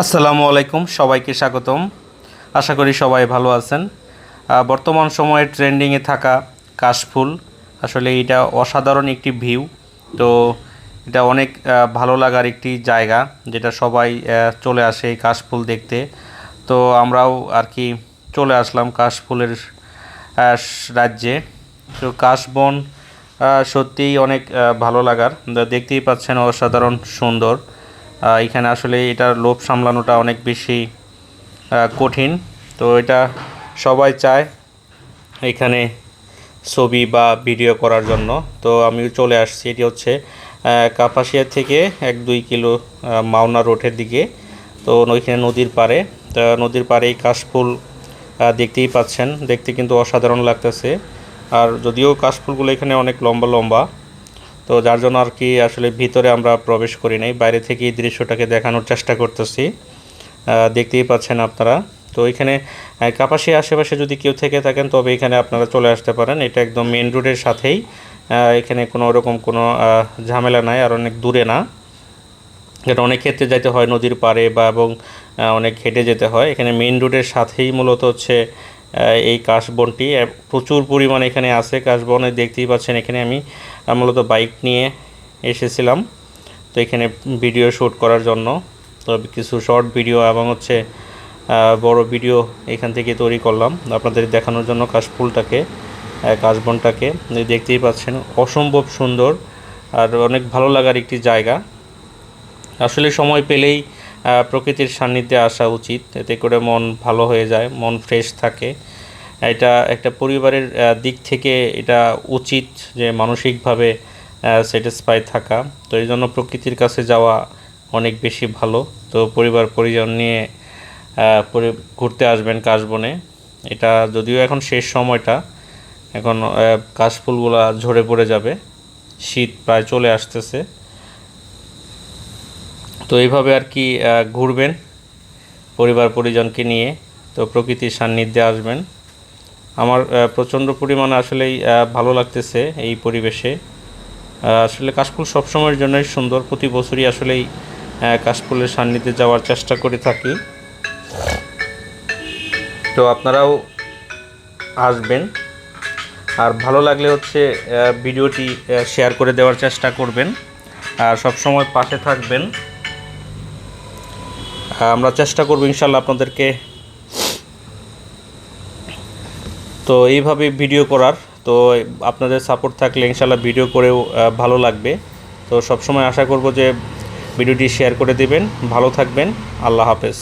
আসসালামু আলাইকুম, সবাইকে স্বাগতম। আশা করি সবাই ভালো আছেন। বর্তমান সময়ে ট্রেন্ডিংয়ে থাকা কাশফুল, আসলে এটা অসাধারণ একটি ভিউ। তো এটা অনেক ভালো লাগার একটি জায়গা যেটা সবাই চলে আসে এই কাশফুল দেখতে। তো আমরাও আর কি চলে আসলাম কাশফুলের রাজ্যে। তো কাশবন সত্যিই অনেক ভালো লাগার। দেখতেই পাচ্ছেন অসাধারণ সুন্দর। এখানে আসলে এটার লোভ সামলানোটা অনেক বেশি কঠিন। তো এটা সবাই চায় এখানে ছবি বা ভিডিও করার জন্য। তো আমি চলে আসছি, এটি হচ্ছে কাপাসিয়া থেকে এক দুই কিলো মাওনা রোডের দিকে। তো ওইখানে নদীর পাড়ে, তা নদীর পাড়ে এই কাশফুল দেখতেই পাচ্ছেন। দেখতে কিন্তু অসাধারণ লাগতেছে। আর যদিও কাশফুলগুলো এখানে অনেক লম্বা লম্বা তো যার জন্য আর কি আসলে ভিতরে আমরা প্রবেশ করি নাই বাইরে থেকে এই দৃশ্যটাকে দেখানোর চেষ্টা করতেছি। দেখতেই পাচ্ছেন আপনারা। তো এখানে আহ, কাপাসিয়া আশেপাশে যদি কেউ থেকে থাকেন তবে এখানে আপনারা চলে আসতে পারেন। এটা একদম মেন রোডের সাথেই। এখানে কোনো রকম কোনো ঝামেলা নাই আর অনেক দূরে না। এটা অনেক ক্ষেত্রে যেতে হয় নদীর পাড়ে বা এবং অনেক হেঁটে যেতে হয়। এখানে মেইন রোডের সাথেই মূলত হচ্ছে এই কাশবনটি প্রচুর পরিমাণে এখানে আছে কাশবনে, দেখতেই পাচ্ছেন এখানে আমি মূলত বাইক নিয়ে এসেছিলাম। তো এখানে ভিডিও শ্যুট করার জন্য। তো কিছু শর্ট ভিডিও এবং হচ্ছে বড় ভিডিও এখান থেকে তৈরি করলাম। আপনাদের দেখানোর জন্য কাশফুলটাকে কাশবনটাকে। দেখতেই পাচ্ছেন, অসম্ভব সুন্দর আর অনেক ভালো লাগার একটি জায়গা। আসলে সময় পেলেই প্রকৃতির সান্নিধ্যে আসা উচিত। এতে করে মন ভালো হয়ে যায়, মন ফ্রেশ থাকে। এটা একটা পরিবারের দিক থেকে এটা উচিত যে মানসিকভাবে স্যাটিসফাই থাকা। তো এই জন্য প্রকৃতির কাছে যাওয়া অনেক বেশি ভালো। তো পরিবার, পরিজন নিয়ে ঘুরতে আসবেন কাশবনে। এটা যদিও এখন শেষ সময়টা, এখন কাশফুলগুলা ঝরে পড়ে যাবে। শীত প্রায় চলে আসতেছে। তো এইভাবে আর কি ঘুরবেন পরিবার পরিজনকে নিয়ে, তো প্রকৃতির সান্নিধ্যে আসবেন। আমার প্রচণ্ড পরিমাণে আসলেই ভালো লাগতেছে এই পরিবেশে। আসলে কাশফুল সবসময়ের জন্যই সুন্দর, প্রতি বছরই আসলেই কাশফুলের সান্নিধ্যে যাওয়ার চেষ্টা করে থাকি। তো আপনারাও আসবেন। আর ভালো লাগলে হচ্ছে ভিডিওটি শেয়ার করে দেওয়ার চেষ্টা করবেন। আর সবসময় পাশে থাকবেন। আমরা চেষ্টা করব ইনশাল্লাহ আপনাদেরকে। তো এইভাবে ভিডিও করার, তো আপনাদের সাপোর্ট থাকলে ইনশাল্লাহ ভিডিও করেও ভালো লাগবে। তো সবসময় আশা করব যে ভিডিওটি শেয়ার করে দেবেন। ভালো থাকবেন। আল্লাহ হাফেজ।